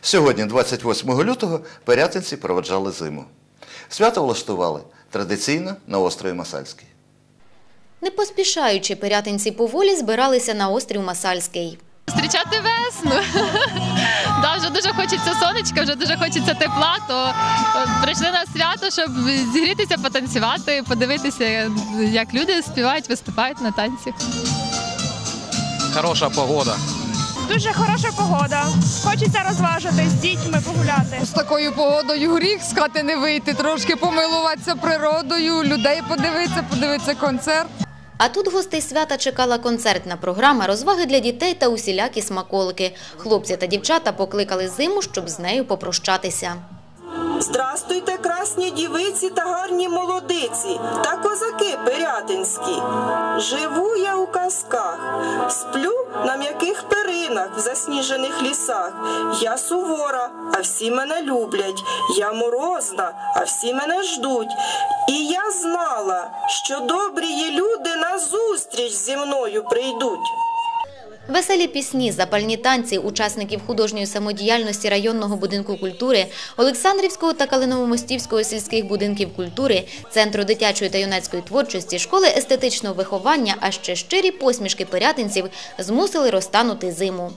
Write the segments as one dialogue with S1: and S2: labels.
S1: Сьогодні, 28 лютого, пирятинці проведжали зиму. Свято влаштували традиційно на острові Масальський.
S2: Не поспішаючи, пирятинці поволі збиралися на острів Масальський.
S3: Зустрічати весну. да, вже дуже хочеться сонечка, вже дуже хочеться тепла, то е, прийшли на свято, щоб зігрітися, потанцювати, подивитися, як люди співають, виступають на танці.
S4: Хороша погода.
S5: Дуже хороша погода. Хочеться розважитись, з дітьми погуляти.
S6: З такою погодою гріх з хати не вийти, трошки помилуватися природою, людей подивитися, подивитися концерт.
S2: А тут гостей свята чекала концертна програма, розваги для дітей та усілякі смаколики. Хлопці та дівчата покликали зиму, щоб з нею попрощатися.
S7: Здрастуйте, красні дівиці та гарні молодиці та козаки пирятинські. Живу я у казках, сплю на м'яких перинах в засніжених лісах. Я сувора, а всі мене люблять. Я морозна, а всі мене ждуть. І я знала, що добрі є люди на зустріч зі мною прийдуть.
S2: Веселі пісні, запальні танці учасників художньої самодіяльності районного будинку культури, Олександрівського та Калиново-Мостівського сільських будинків культури, Центру дитячої та юнацької творчості, школи естетичного виховання, а ще щирі посмішки пирятинців змусили розтанути зиму.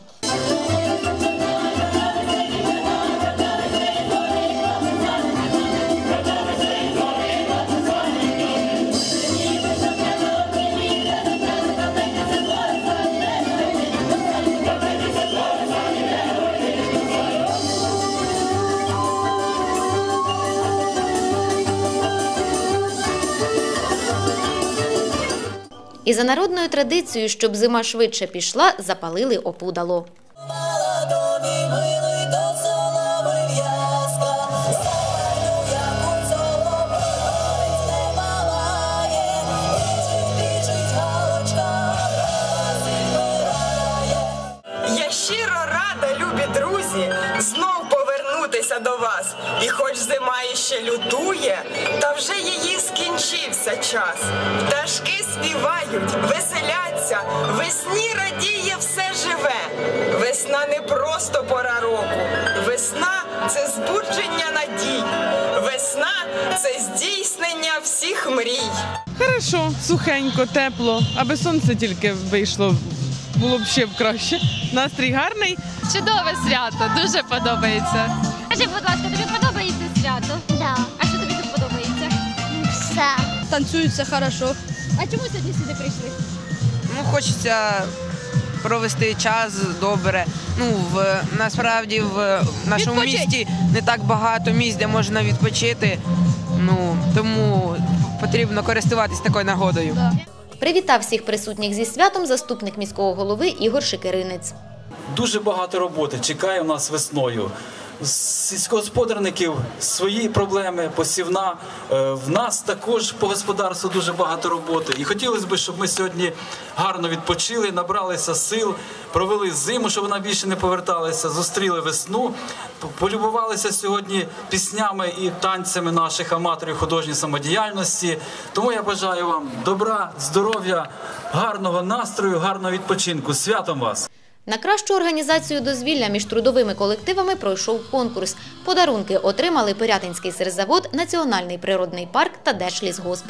S2: І за народною традицією, щоб зима швидше пішла, запалили опудало.
S7: Я щиро рада, любі друзі, знов повернутися до вас. І хоч зима іще лютує, та вже її скінчився час. Пташки співають, веселяться, весні радіє все живе. Весна не просто пора року. Весна це збудження надій. Весна це здійснення всіх мрій.
S8: Хорошо, сухенько, тепло, аби сонце тільки вийшло, було б ще б краще. Настрій гарний.
S3: Чудове свято, дуже подобається.
S9: Скажи, будь ласка, тобі подобається
S6: Танцюється хорошо.
S9: А чому сьогодні сюди прийшли?
S10: Ну, хочеться провести час добре. Ну, в, насправді в нашому
S9: Відпочить.
S10: місті не так багато місць, де можна відпочити. Ну, тому потрібно користуватись такою нагодою.
S2: Привітав всіх присутніх зі святом заступник міського голови Ігор Шикеринець.
S11: Дуже багато роботи чекає у нас весною. Сільськогосподарників свої проблеми, посівна. Е, В нас також по господарству дуже багато роботи. І хотілося б, щоб ми сьогодні гарно відпочили, набралися сил, провели зиму, щоб вона більше не поверталася, зустріли весну, полюбувалися сьогодні піснями і танцями наших аматорів художньої самодіяльності. Тому я бажаю вам добра, здоров'я, гарного настрою, гарного відпочинку. Святом вас!
S2: На кращу організацію дозвілля між трудовими колективами пройшов конкурс. Подарунки отримали Пирятинський сирзавод, Національний природний парк та Держлісгосп.